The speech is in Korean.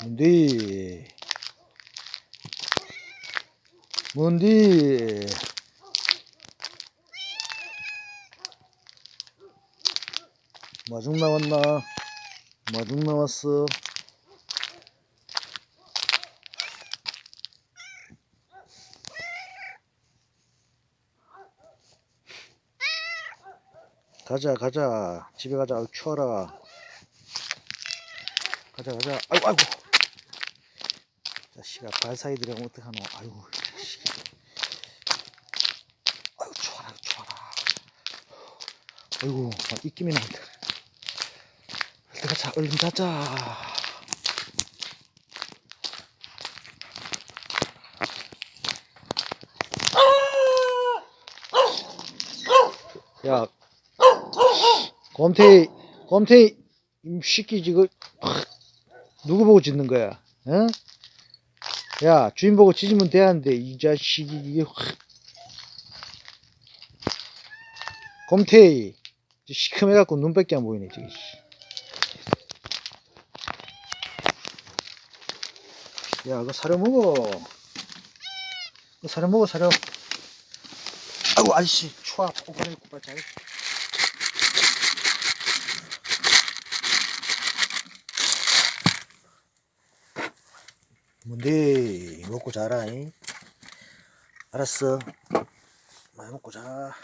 뭔데? 뭔데? 마중 나왔나? 마중 나왔어. 가자 가자 집에 가자 추워라 가자 가자 아이고 아이고 자식아 발 사이 들어가면 어떡하노? 아이고 자식이. 아이고 추워라 추워라. 아이고 막 입김이 나온다. 얼른 가자 얼른 자자. 야 곰태이 곰태이 이 새끼 지금 누구 보고 짖는 거야? 어? 야 주인 보고 짖으면 돼야하는데 이 자식이 이게 확. 곰태이 저 시큼해갖고 눈밖에 안 보이네 저기 야 그거 사려 먹어. 그거 사려 먹어 사려 아이고 아저씨 추워. 오가리 고발 잘 뭔데 먹고 자라 잉? 알았어 많이 먹고 자